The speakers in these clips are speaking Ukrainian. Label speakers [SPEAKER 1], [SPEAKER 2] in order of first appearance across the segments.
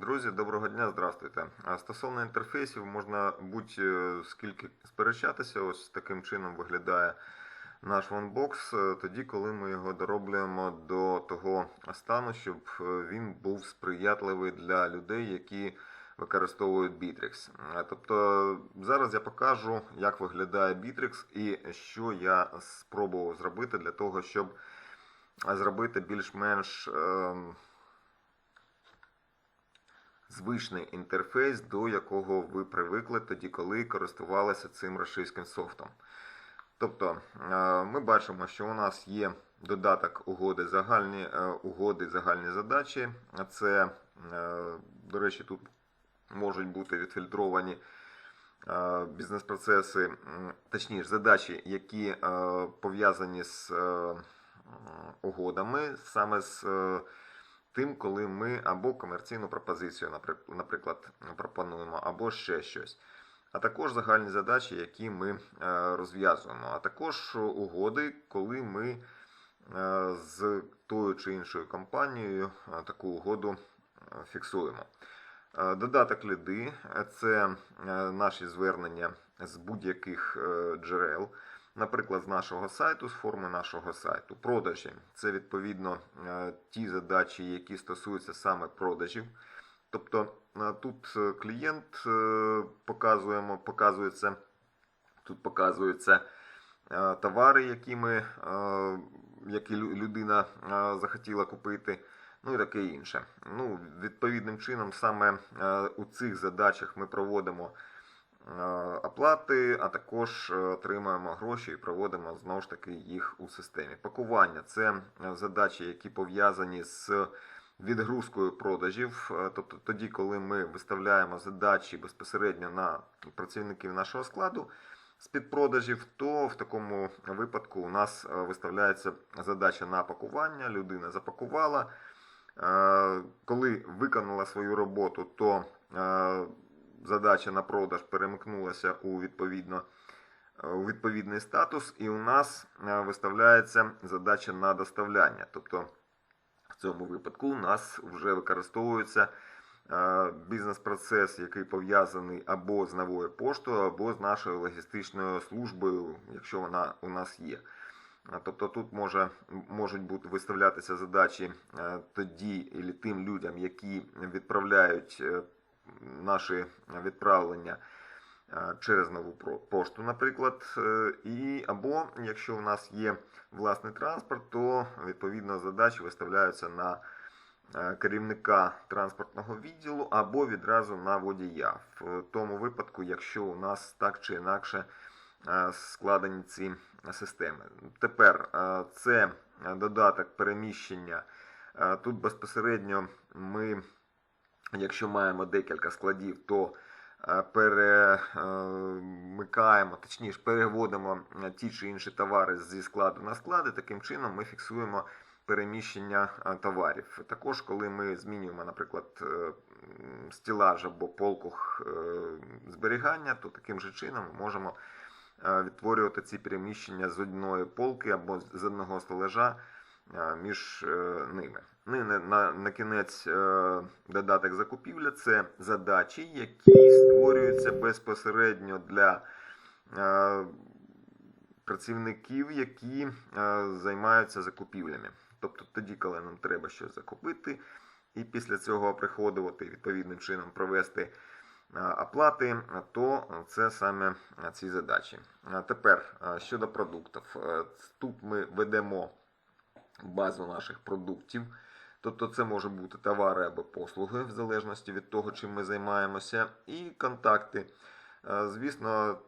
[SPEAKER 1] Друзі, доброго дня, здравствуйте. Стосовно інтерфейсів можна будь скільки сперечатися. Ось таким чином виглядає наш OneBox, е, тоді, коли ми його дороблюємо до того стану, щоб е, він був сприятливий для людей, які використовують Bittrex. Е, Тобто зараз я покажу, як виглядає Bittrex і що я спробував зробити для того, щоб зробити більш-менш. Звичний інтерфейс, до якого ви привикли тоді, коли користувалися цим рашистським софтом. Тобто е, ми бачимо, що у нас є додаток угоди загальні е, угоди, загальні задачі. Це, е, до речі, тут можуть бути відфільтровані бізнес-процеси, точніше, задачі, які пов'язані з угодами, саме з тим, коли ми або комерційну пропозицію, наприклад, пропонуємо, або ще щось. А також загальні задачі, які ми е, розв'язуємо, а також угоди, коли ми е, з тою чи іншою компанією е, таку угоду фіксуємо. Додаток ліди це наші звернення з будь-яких джерел, наприклад, з нашого сайту, з форми нашого сайту. Продажі це відповідно е, ті задачі, які стосуються саме продажів. Тобто е, тут е, клієнт показуємо, показується, тут показуються товари, які, ми, які людина захотіла купити, ну і таке інше. Ну, відповідним чином, саме у цих задачах ми проводимо оплати, а також е, отримуємо гроші і проводимо знову ж таки їх у системі. Пакування це е, задачі, які пов'язані з відгрузкою продажів, е, тобто тоді, коли ми виставляємо задачі безпосередньо на працівників нашого складу з підпродажів, то в такому випадку у нас е, виставляється задача на пакування, людина запакувала. Е, Коли виконала свою роботу, то е, задача на продаж перемикнулася у відповідно е, у відповідний статус, і у нас е, виставляється задача на доставляння. Тобто в цьому випадку у нас вже використовується е, бізнес-процес, який пов'язаний або з новою поштою, або з нашою логістичною службою, якщо вона у нас є. Тобто тут може, можуть бути виставлятися задачі тоді і тим людям, які відправляють наші відправлення е, через нову пошту, наприклад. Е, І, або якщо у нас є власний транспорт, то відповідно задачі виставляються на е, керівника транспортного відділу або відразу на водія. В тому випадку, якщо у нас так чи інакше складені ці системи. Тепер це додаток переміщення. Тут безпосередньо ми, якщо маємо декілька складів, то е, перемикаємо, точніше, переводимо е, ті чи інші товари зі складу на склади. Таким чином ми фіксуємо переміщення е, товарів. Також, коли ми змінюємо, наприклад, е, стілаж або полку е, зберігання, то таким же чином ми можемо е, відтворювати ці переміщення з одної полки або з одного стелажа е, між е, ними. Ну на, на, на кінець е, додаток закупівля це задачі, які створюються безпосередньо для е, працівників, які е, займаються закупівлями. Тобто тоді, коли нам треба щось закупити, і після цього приходувати відповідним чином провести е, оплати, то це саме е, ці задачі. Тепер е, щодо продуктів. Е, Тут ми ведемо базу наших продуктів. Тобто це може бути товари або послуги, в залежності від того, чим ми займаємося, і контакти. Е, Звісно,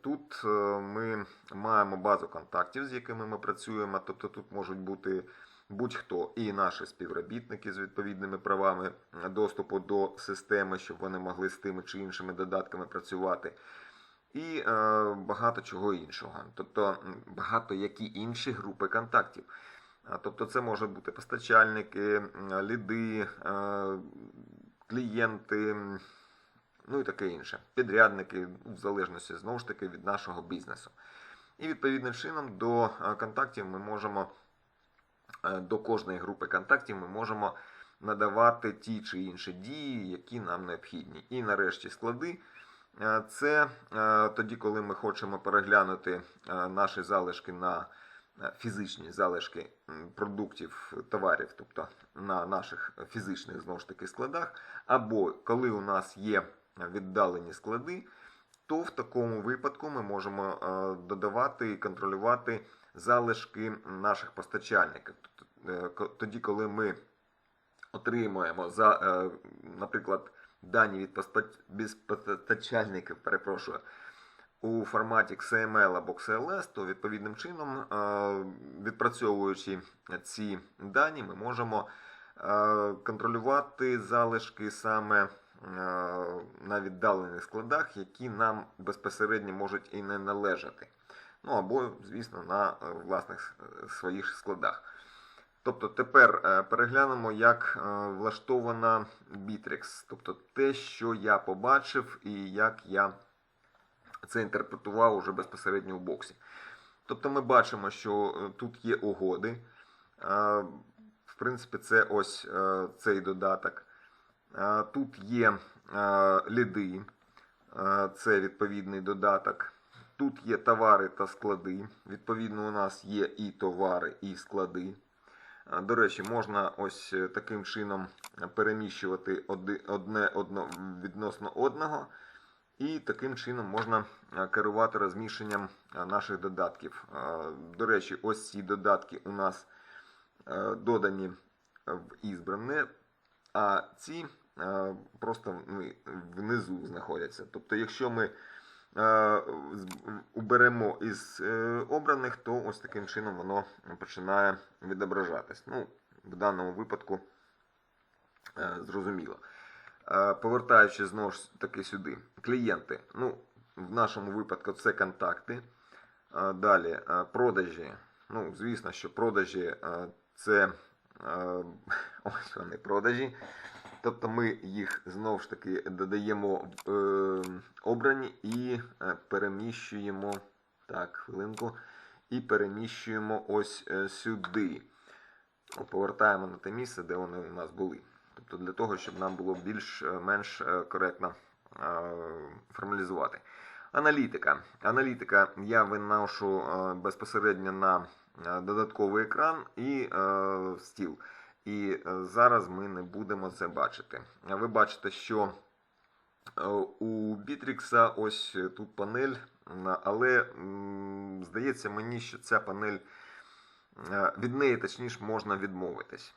[SPEAKER 1] тут е, ми маємо базу контактів, з якими ми працюємо. Тобто тут можуть бути будь-хто і наші співробітники з відповідними правами доступу до системи, щоб вони могли з тими чи іншими додатками працювати. І е, багато чого іншого. Тобто багато які інші групи контактів. Тобто це можуть бути постачальники, ліди, е, клієнти, ну і таке інше. Підрядники, в залежності знову ж таки від нашого бізнесу. І відповідним чином до е, контактів ми можемо, е, до кожної групи контактів ми можемо надавати ті чи інші дії, які нам необхідні. І нарешті склади. Це тоді, коли ми хочемо переглянути наші залишки на фізичні залишки продуктів, товарів, тобто на наших фізичних знову ж таки складах, або коли у нас є віддалені склади, то в такому випадку ми можемо е, додавати і контролювати залишки наших постачальників. Тобто, е, Тоді, коли ми отримуємо за, е, наприклад, дані від постач- постачальників, перепрошую, у форматі XML або XLS, то відповідним чином, е, відпрацьовуючи ці дані, ми можемо е, контролювати залишки саме е, на віддалених складах, які нам безпосередньо можуть і не належати. Ну або, звісно, на власних своїх складах. Тобто тепер переглянемо, як влаштована Bittrex, тобто те, що я побачив і як я це інтерпретував уже безпосередньо в боксі. Тобто ми бачимо, що е, тут є угоди. Е, В принципі, це ось е, цей додаток. Тут є ліди, це відповідний додаток. Тут є товари та склади. Відповідно, у нас є і товари, і склади. До речі, можна ось таким чином переміщувати одне одно відносно одного. І таким чином можна е, керувати розміщенням е, наших додатків. Е, До речі, ось ці додатки у нас додані в ізбране, а ці просто внизу знаходяться. Тобто, якщо ми уберемо із обраних, то ось таким чином воно починає відображатись. Ну, в даному випадку зрозуміло. Повертаючись знову ж таки сюди, клієнти. Ну, в нашому випадку це контакти. Далі продажі. Ну, звісно, що продажі це ось вони продажі. Тобто ми їх знову ж таки додаємо в е, обрані і е, переміщуємо. Так, хвилинку. І переміщуємо ось е, сюди. Повертаємо на те місце, де вони у нас були. Тобто для того, щоб нам було більш-менш е, коректно е, формалізувати. Аналітика. Аналітика я виношу е, безпосередньо на е, додатковий екран і е, стіл. І е, зараз ми не будемо це бачити. Е, Ви бачите, що е, у Bittrex ось е, тут панель, але здається мені, що ця панель е, від неї точніше можна відмовитись.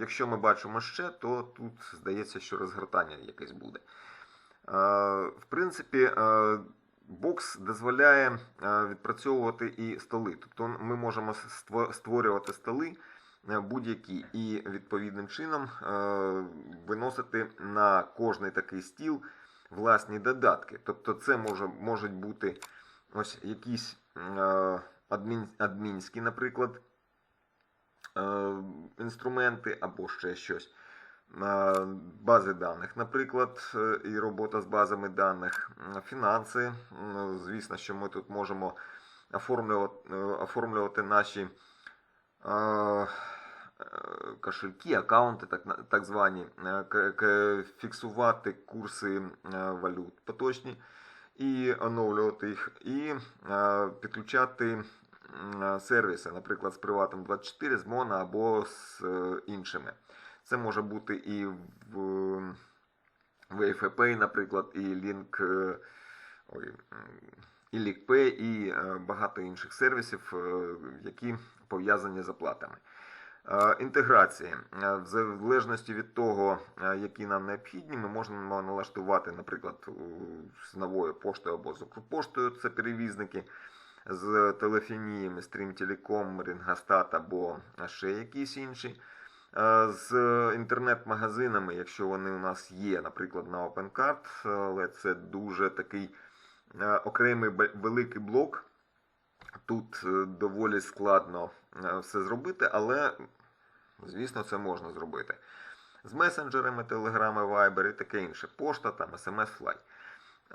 [SPEAKER 1] Якщо ми бачимо ще, то тут здається, що розгортання якесь буде. В принципі, бокс дозволяє відпрацьовувати і столи. Тобто ми можемо створювати столи будь-які і відповідним чином виносити на кожний такий стіл власні додатки. Тобто це може, можуть бути ось якісь адмін, адмінські, наприклад, інструменти або ще щось. Бази даних, наприклад, е, і робота з базами даних, фінанси. Звісно, що ми тут можемо оформлювати, е, оформлювати наші е, кошельки, аккаунти, так, так звані, фіксувати курси валют поточні і оновлювати їх, і підключати сервіси, наприклад, з Приватом 24, з Mono або з е, іншими. Це може бути і в, AFP, наприклад, і Link, е, ой, і LinkPay, і е, багато інших сервісів, е, які пов'язані з оплатами. Е, Інтеграції. Е, В залежності від того, е, які нам необхідні, ми можемо налаштувати, наприклад, з новою поштою або з Укрпоштою, це перевізники, з телефоніями, Stream Telecom, або ще якісь інші. Е, З інтернет-магазинами, якщо вони у нас є, наприклад, на OpenCard, але це дуже такий е, окремий великий блок. Тут е, доволі складно все зробити, але, звісно, це можна зробити. З месенджерами, Telegram, Viber і таке інше. Пошта, там, SMS-флай.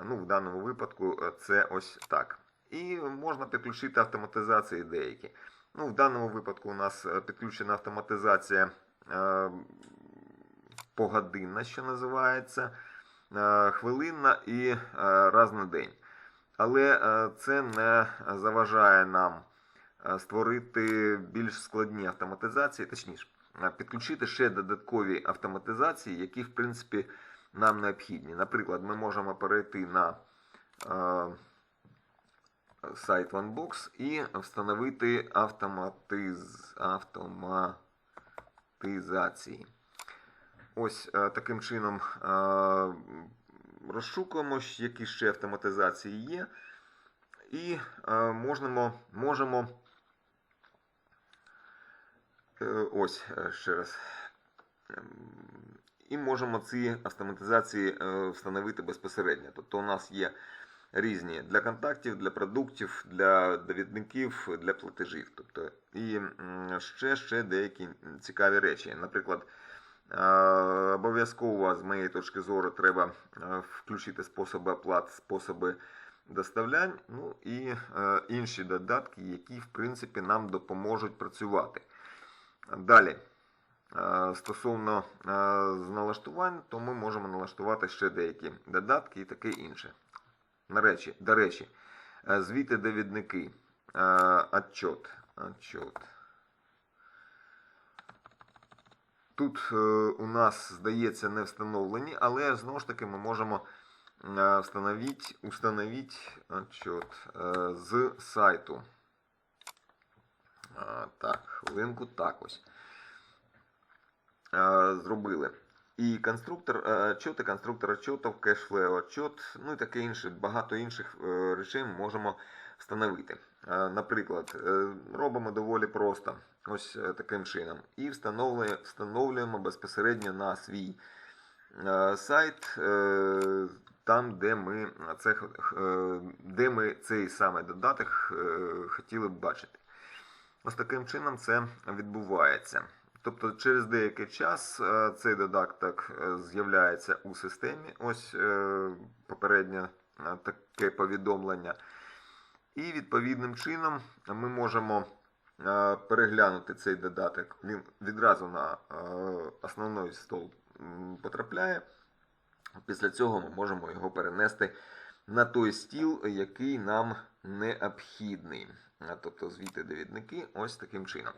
[SPEAKER 1] Ну, в даному випадку це ось так. І можна підключити автоматизації деякі. Ну, в даному випадку у нас е, підключена автоматизація е, погодинна, що називається, е, хвилинна і е, раз на день. Але е, це не заважає нам е, створити більш складні автоматизації, точніше, е, підключити ще додаткові автоматизації, які, в принципі, нам необхідні. Наприклад, ми можемо перейти на е, сайт OneBox і встановити автоматиз... автоматизації. Ось е, таким чином е, розшукуємо, які ще автоматизації є. І е, можемо, можемо ось ще раз. Ем, І можемо ці автоматизації встановити безпосередньо. Тобто у нас є різні для контактів, для продуктів, для довідників, для платежів. Тобто, і ще, ще деякі цікаві речі. Наприклад, обов'язково, з моєї точки зору, треба включити способи оплат, способи доставлянь, ну і інші додатки, які, в принципі, нам допоможуть працювати. Далі. Стосовно налаштувань, то ми можемо налаштувати ще деякі додатки і таке інше. Речі, до речі, е, звіти довідники. Е, Отчет. Отчет. Тут е, у нас, здається, не встановлені, але знову ж таки ми можемо встановити, установити отчет з сайту. Так, хвилинку, так ось. Зробили. І конструктор е, конструктор отчетів, кешфлео отчет, ну і таке інше, багато інших е, речей ми можемо встановити. Е, Наприклад, робимо доволі просто, ось таким чином. І встановлюємо, безпосередньо на свій сайт, там, де ми, це, де ми цей саме додаток хотіли б бачити. Ось таким чином це відбувається. Тобто через деякий час е, цей додаток е, з'являється у системі. Ось е, попереднє таке повідомлення. І відповідним чином ми можемо переглянути цей додаток. Він відразу на основний стол потрапляє. Після цього ми можемо його перенести на той стіл, який нам необхідний. Тобто звіти довідники ось таким чином.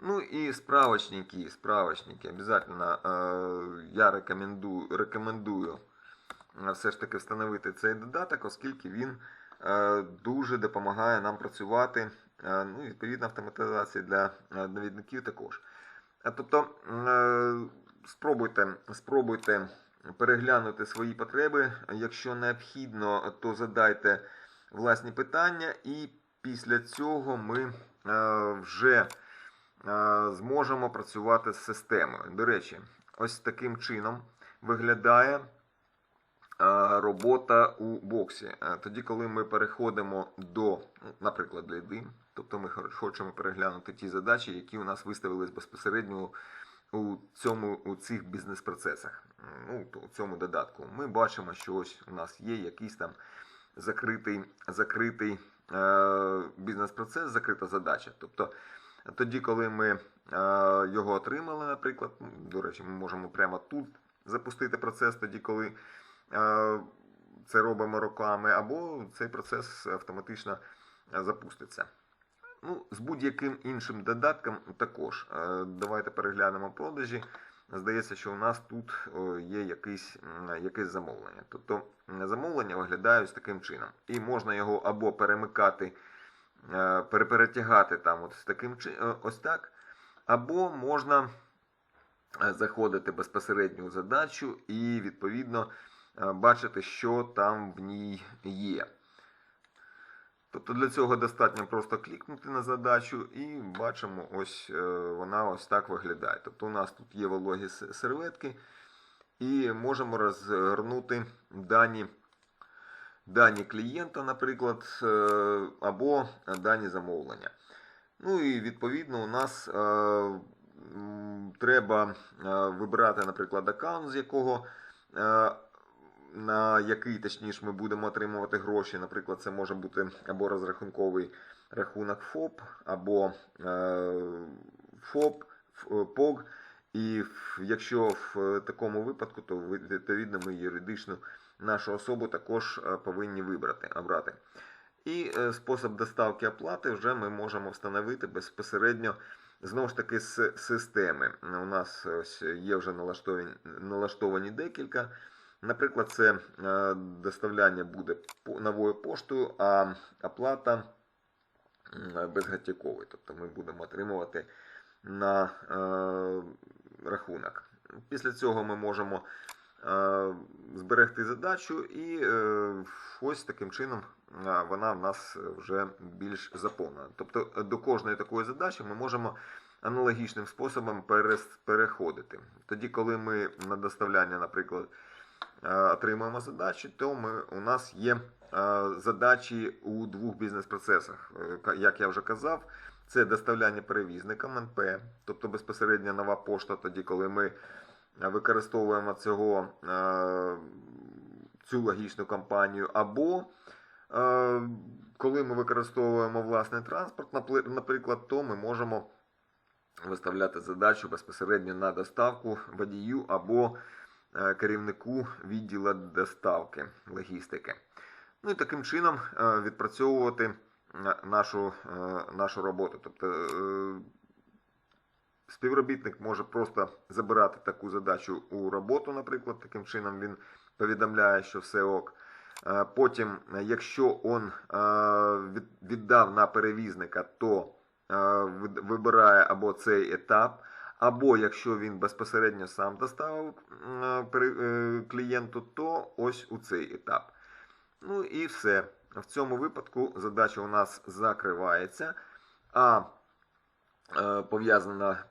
[SPEAKER 1] Ну і справочники, справочники. Обязательно е, я рекомендую, рекомендую все ж таки встановити цей додаток, оскільки він е, дуже допомагає нам працювати. Е, ну, відповідно, автоматизації для е, довідників також. Е, Тобто, е, спробуйте, спробуйте переглянути свої потреби. Якщо необхідно, то задайте власні питання, і після цього ми е, вже зможемо працювати з системою. До речі, ось таким чином виглядає е, робота у боксі. Е, Тоді, коли ми переходимо до, ну, наприклад, ліди, тобто ми хо- хочемо переглянути ті задачі, які у нас виставились безпосередньо у цьому у цих бізнес-процесах, ну, у цьому додатку. Ми бачимо, що ось у нас є якийсь там закритий, закритий е, бізнес-процес, закрита задача. Тобто, тоді, коли ми е, його отримали, наприклад, ну, до речі, ми можемо прямо тут запустити процес, тоді, коли е, це робимо руками, або цей процес автоматично е, запуститься. Ну, з будь-яким іншим додатком також. Давайте переглянемо продажі. Здається, що у нас тут є якийсь, м, якесь замовлення. Тобто замовлення виглядає ось таким чином. І можна його або перемикати, е, переперетягати там от з таким е, ось так, або можна е, заходити безпосередньо у задачу і відповідно бачити, що там в ній є. Тобто для цього достатньо просто клікнути на задачу і бачимо, ось вона ось так виглядає. Тобто у нас тут є вологі серветки, і можемо розгорнути дані, дані клієнта, наприклад, е, або дані замовлення. Ну і відповідно у нас е, треба е, вибирати, наприклад, аккаунт, з якого на який, точніше, ми будемо отримувати гроші. Наприклад, це може бути або розрахунковий рахунок ФОП, або ФОП, Ф- ПОГ. І якщо в такому випадку, то відповідно ми юридичну нашу особу також е, повинні вибрати, обрати. І е, спосіб доставки оплати вже ми можемо встановити безпосередньо знову ж таки з системи. У нас ось є вже налаштовані, налаштовані декілька. Наприклад, це е, доставляння буде новою поштою, а оплата безготівковою. Тобто ми будемо отримувати на е, рахунок. Після цього ми можемо е, зберегти задачу, і е, ось таким чином е, вона в нас вже більш заповнена. Тобто до кожної такої задачі ми можемо аналогічним способом переходити. Тоді, коли ми на доставляння, наприклад, отримуємо задачі, то ми, у нас є задачі у двох бізнес-процесах. Як я вже казав, це доставляння перевізникам НП, тобто безпосередньо нова пошта, тоді, коли ми е, використовуємо цього, е, цю логічну кампанію, або е, коли ми використовуємо власний транспорт, наприклад, то ми можемо виставляти задачу безпосередньо на доставку водію або керівнику відділу доставки логістики. Ну і таким чином відпрацьовувати нашу, е, нашу роботу. Тобто е, співробітник може просто забирати таку задачу у роботу, наприклад, таким чином він повідомляє, що все ок. Е, Потім, якщо він віддав на перевізника, то вибирає або цей етап, або якщо він безпосередньо сам доставив клієнту, то ось у цей етап. Ну і все. В цьому випадку задача у нас закривається, а е,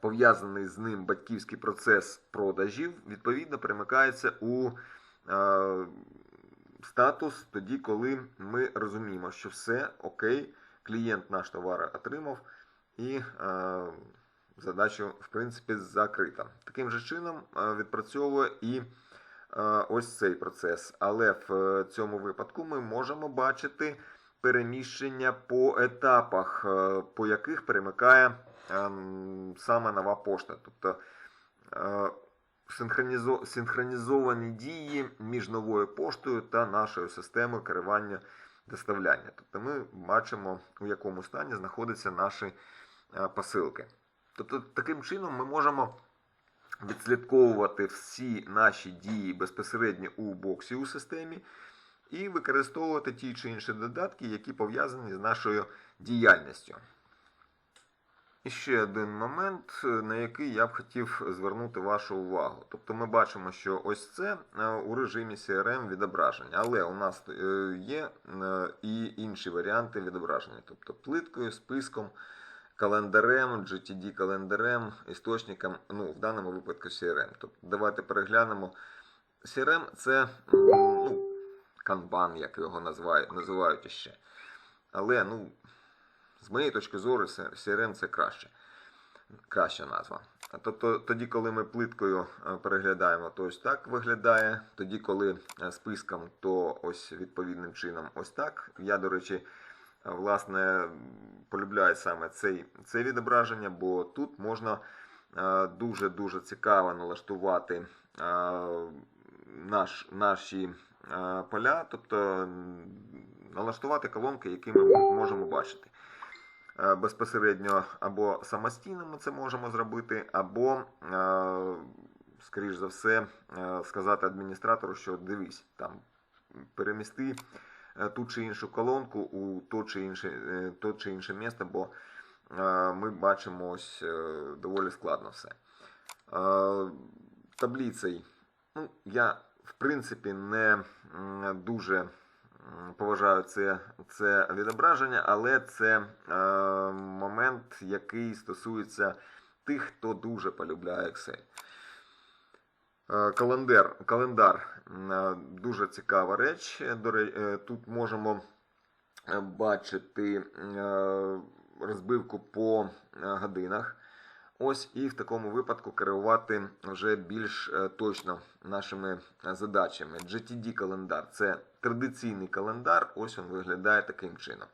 [SPEAKER 1] пов'язаний з ним батьківський процес продажів, відповідно, перемикається у е, статус тоді, коли ми розуміємо, що все окей, клієнт наш товар отримав і е, задача, в принципі, закрита. Таким же чином відпрацьовує і ось цей процес. Але в е, цьому випадку ми можемо бачити переміщення по етапах, е, по яких перемикає ем, саме нова пошта. Тобто е, синхронізовані дії між новою поштою та нашою системою керування доставляння. Тобто ми бачимо, у якому стані знаходяться наші посилки. Тобто, таким чином ми можемо відслідковувати всі наші дії безпосередньо у боксі у системі і використовувати ті чи інші додатки, які пов'язані з нашою діяльністю. І ще один момент, е, на який я б хотів звернути вашу увагу. Тобто ми бачимо, що ось це е, у режимі CRM відображення, але у нас е, є і інші варіанти відображення, тобто плиткою, списком, календарем, GTD календарем, істочником, ну, в даному випадку CRM. Тобто давайте переглянемо. CRM це ну, канбан, як його називають, називають іще. Але, ну, з моєї точки зору, CRM це краще. Краща назва. Тобто, тоді, коли ми плиткою е, переглядаємо, то ось так виглядає. Тоді, коли е, списком, то ось відповідним чином ось так. Я, до речі, власне, полюбляю саме цей, це відображення, бо тут можна дуже-дуже цікаво налаштувати наш, наші поля, тобто налаштувати колонки, які ми можемо бачити. Безпосередньо або самостійно ми це можемо зробити, або, скоріш за все, сказати адміністратору, що дивись, там перемісти ту чи іншу колонку у то чи інше, е, то чи інше місце, бо е, ми бачимо ось е, доволі складно все. Е, Таблицей, ну, я в принципі не дуже поважаю це, це відображення, але це е, момент, який стосується тих, хто дуже полюбляє Excel. Е, Календар, календар дуже цікава реч. Е, Тут можемо е, бачити розбивку по годинах. Ось і в такому випадку керувати вже більш точно нашими задачами. GTD календар це традиційний календар, ось він виглядає таким чином.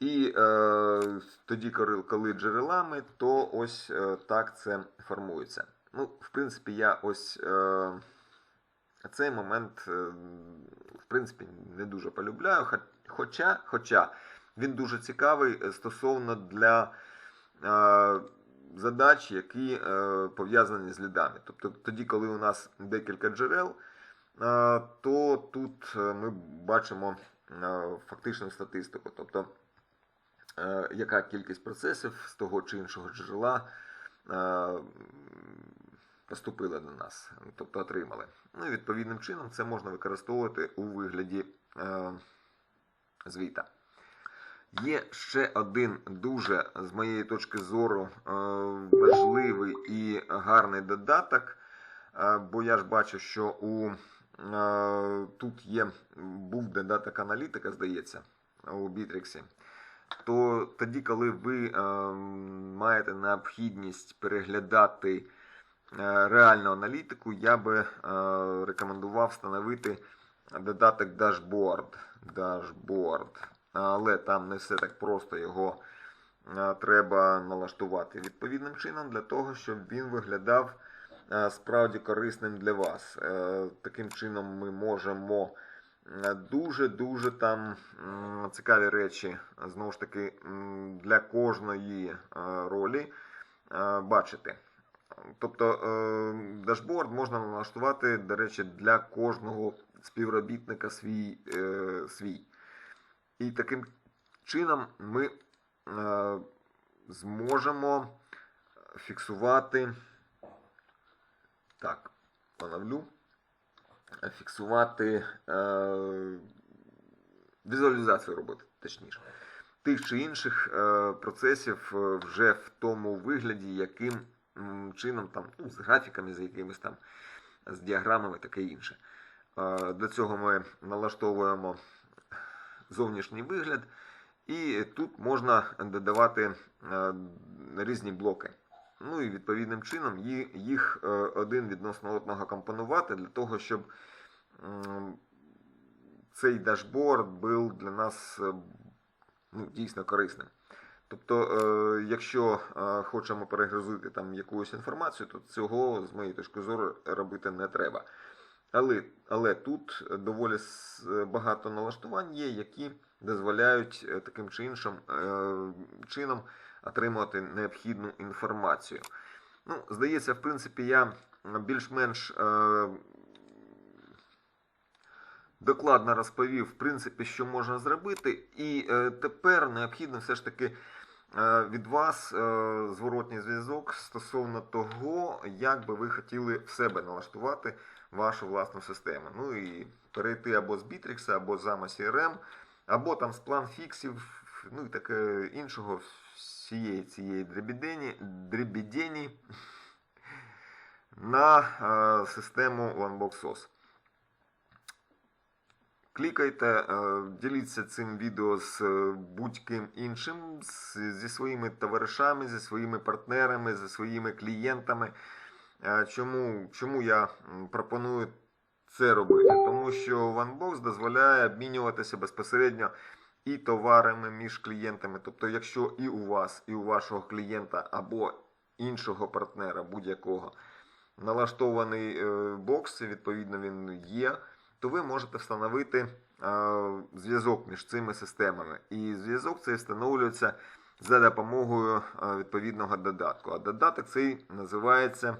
[SPEAKER 1] І е, тоді, коли, джерелами, то ось так це формується. Ну, в принципі, я ось е, цей момент, е, в принципі, не дуже полюбляю. Хоча, хоча він дуже цікавий е, стосовно для е, задач, які е, пов'язані з лідами. Тобто тоді, коли у нас декілька джерел, е, то тут е, ми бачимо е, фактичну статистику. Тобто, е, яка кількість процесів з того чи іншого джерела е, поступила до нас, тобто отримали. Ну і відповідним чином це можна використовувати у вигляді е, звіта. Є ще один дуже, з моєї точки зору, е, важливий і гарний додаток, е, бо я ж бачу, що у е, тут є був додаток аналітика, здається, у Бітріксі. То тоді, коли ви е, маєте необхідність переглядати реальну аналітику, я би е, рекомендував встановити додаток Dashboard. Dashboard. Але там не все так просто його е, треба налаштувати відповідним чином для того, щоб він виглядав е, справді корисним для вас. Е, Таким чином ми можемо е, дуже-дуже там цікаві речі, знову ж таки, для кожної е, ролі е, бачити. Тобто е, дашборд можна налаштувати, до речі, для кожного співробітника свій. е, свій. І таким чином ми е, зможемо фіксувати. Так, поновлю. Фіксувати е, візуалізацію роботи, точніше. Тих чи інших е, процесів вже в тому вигляді, яким чином там, ну, з графіками, з якимись там, з діаграмами, таке інше. Е, Для цього ми налаштовуємо зовнішній вигляд, і тут можна додавати е, різні блоки. Ну і відповідним чином їх е, один відносно одного компонувати для того, щоб цей дашборд був для нас ну, дійсно корисним. Тобто, е, якщо е, хочемо перегрузити там якусь інформацію, то цього, з моєї точки зору, робити не треба. Але, але тут доволі багато налаштувань є, які дозволяють е, таким чи іншим е, чином отримувати необхідну інформацію. Ну, здається, в принципі, я більш-менш е, докладно розповів, в принципі, що можна зробити, і е, тепер необхідно все ж таки е, від вас е, зворотній зв'язок стосовно того, як би ви хотіли в себе налаштувати вашу власну систему. Ну і перейти або з Bittrex, або з AMA CRM, або там з план фіксів, ну і таке іншого всієї цієї дребідені на е, систему OneBox Клікайте, е, діліться цим відео з е, будь-ким іншим, зі своїми товаришами, зі своїми партнерами, зі своїми клієнтами. Е, Чому, чому я пропоную це робити? Тому що OneBox дозволяє обмінюватися безпосередньо і товарами між клієнтами. Тобто, якщо і у вас, і у вашого клієнта або іншого партнера будь-якого налаштований бокс, відповідно він є, то ви можете встановити е, зв'язок між цими системами. І зв'язок цей встановлюється за допомогою е, відповідного додатку. А додаток цей називається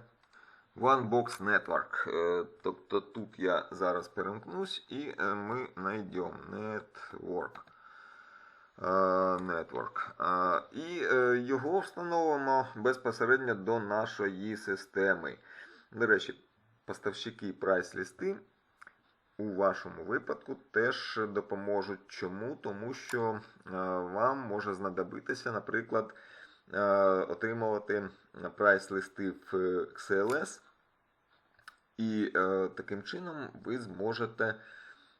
[SPEAKER 1] OneBox Network. Е, Тобто тут я зараз перемкнусь і ми знайдемо Network. Network. І його встановимо безпосередньо до нашої системи. До речі, поставщики прайс-лісти у вашому випадку теж допоможуть. Чому? Тому що е, вам може знадобитися, наприклад, е, отримувати прайс-листи в XLS, і е, таким чином ви зможете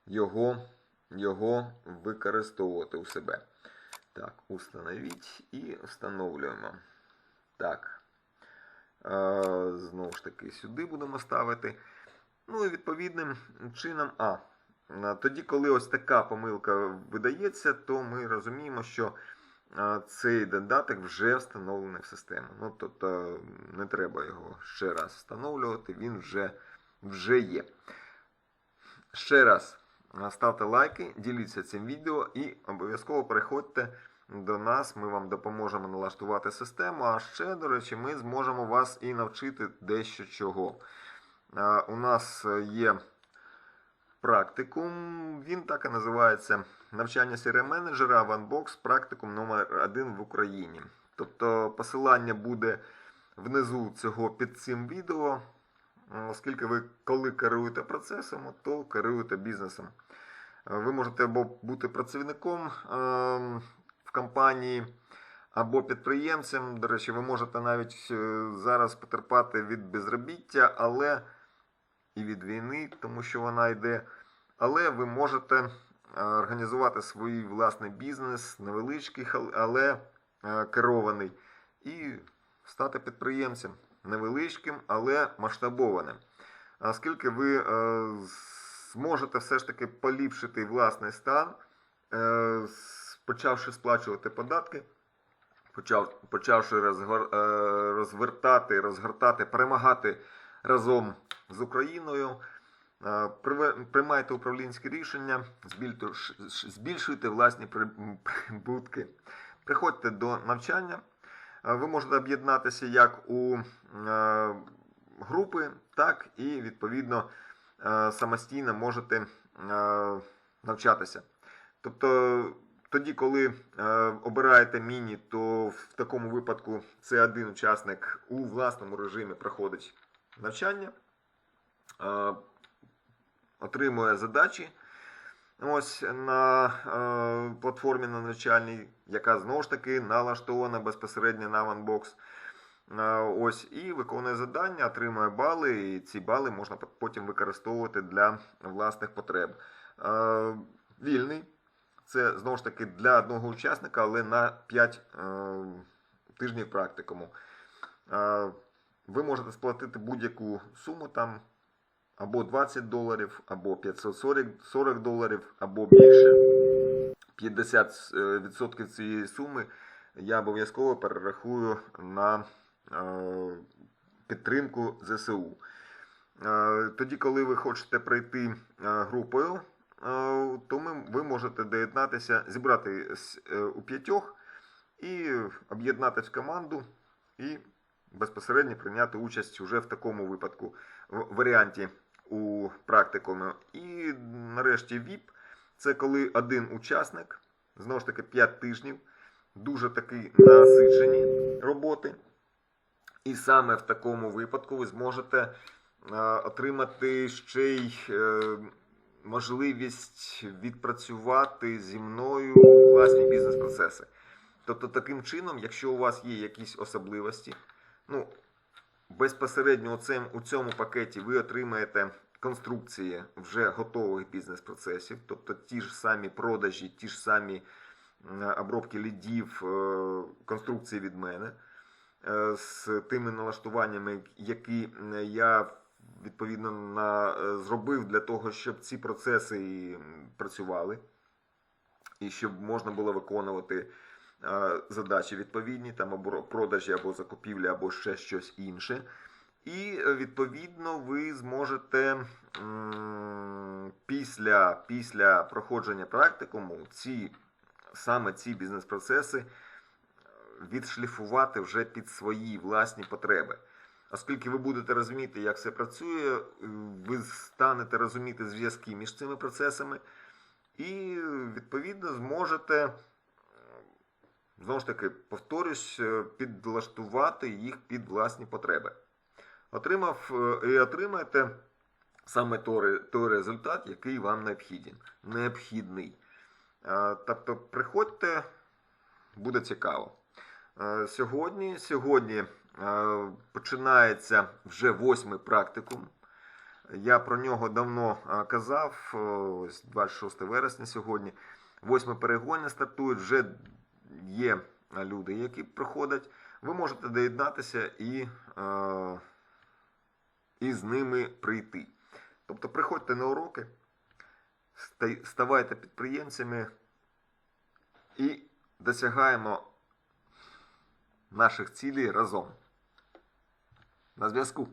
[SPEAKER 1] його, його використовувати у себе. Так, установіть і встановлюємо. Так. Знову ж таки, сюди будемо ставити. Ну і відповідним чином. А, тоді, коли ось така помилка видається, то ми розуміємо, що цей додаток вже встановлений в систему. Ну, тобто не треба його ще раз встановлювати, він вже, вже є. Ще раз ставте лайки, діліться цим відео і обов'язково переходьте до нас. Ми вам допоможемо налаштувати систему. А ще, до речі, ми зможемо вас і навчити дещо чого. Е, У нас є практикум, він так і називається навчання crm менеджера OneBox практикум номер 1 в Україні. Тобто посилання буде внизу цього під цим відео, оскільки ви коли керуєте процесом, то керуєте бізнесом. Е, Ви можете або бути працівником е, в компанії, або підприємцем. До речі, ви можете навіть е, зараз потерпати від безробіття, але і від війни, тому що вона йде. Але ви можете е, організувати свій власний бізнес, невеличкий, але е, керований, і стати підприємцем невеличким, але масштабованим. Оскільки ви е, зможете все ж таки поліпшити власний стан, почавши сплачувати податки, почавши розгор, розвертати, розгортати, перемагати разом з Україною. Е, Приймайте управлінські рішення, збільшуйте власні прибутки. Приходьте до навчання. Е, Ви можете об'єднатися як у е, групи, так і відповідно самостійно можете навчатися. Тобто, тоді, коли обираєте міні, то в такому випадку це один учасник у власному режимі проходить навчання, отримує задачі ось на е, платформі на навчальній, яка знову ж таки налаштована безпосередньо на OneBox. Е, Ось і виконує завдання, отримує бали, і ці бали можна потім використовувати для власних потреб. Е, Вільний це знову ж таки для одного учасника, але на 5 е, тижнів практикуму. Е, Ви можете сплатити будь-яку суму там або 20 доларів, або 540 доларів, або більше. 50% цієї суми я обов'язково перерахую на е, підтримку ЗСУ. Е, Тоді, коли ви хочете пройти е, групою, е, то ви можете доєднатися, зібрати е, у п'ятьох і об'єднатися в команду і безпосередньо прийняти участь уже в такому випадку в варіанті у практикумі. І нарешті VIP це коли один учасник, знову ж таки 5 тижнів, дуже таки насичені роботи. І саме в такому випадку ви зможете е, отримати ще й е, можливість відпрацювати зі мною власні бізнес-процеси. Тобто, таким чином, якщо у вас є якісь особливості, ну, безпосередньо у цьому, у цьому пакеті ви отримаєте конструкції вже готових бізнес-процесів, тобто ті ж самі продажі, ті ж самі обробки лідів, е, конструкції від мене е, з тими налаштуваннями, які я відповідно на, е, зробив для того, щоб ці процеси працювали, і щоб можна було виконувати е, задачі відповідні, там або продажі, або закупівлі, або ще щось інше. І е, відповідно ви зможете після, після проходження практикуму ці, саме ці бізнес-процеси е, відшліфувати вже під свої власні потреби. Оскільки ви будете розуміти, як все працює, ви станете розуміти зв'язки між цими процесами, і відповідно зможете, знову ж таки, повторюсь, е, підлаштувати їх під власні потреби. Отримав е, і отримаєте саме той, результат, який вам необхіден, необхідний. Е, Тобто, приходьте, буде цікаво. Сьогодні, сьогодні починається вже восьмий практикум. Я про нього давно казав, ось 26 вересня сьогодні. Восьме перегоння стартують, вже є люди, які проходять. Ви можете доєднатися і, е, і з ними прийти. Тобто приходьте на уроки, ставайте підприємцями і досягаємо наших цілей разом. На зв'язку.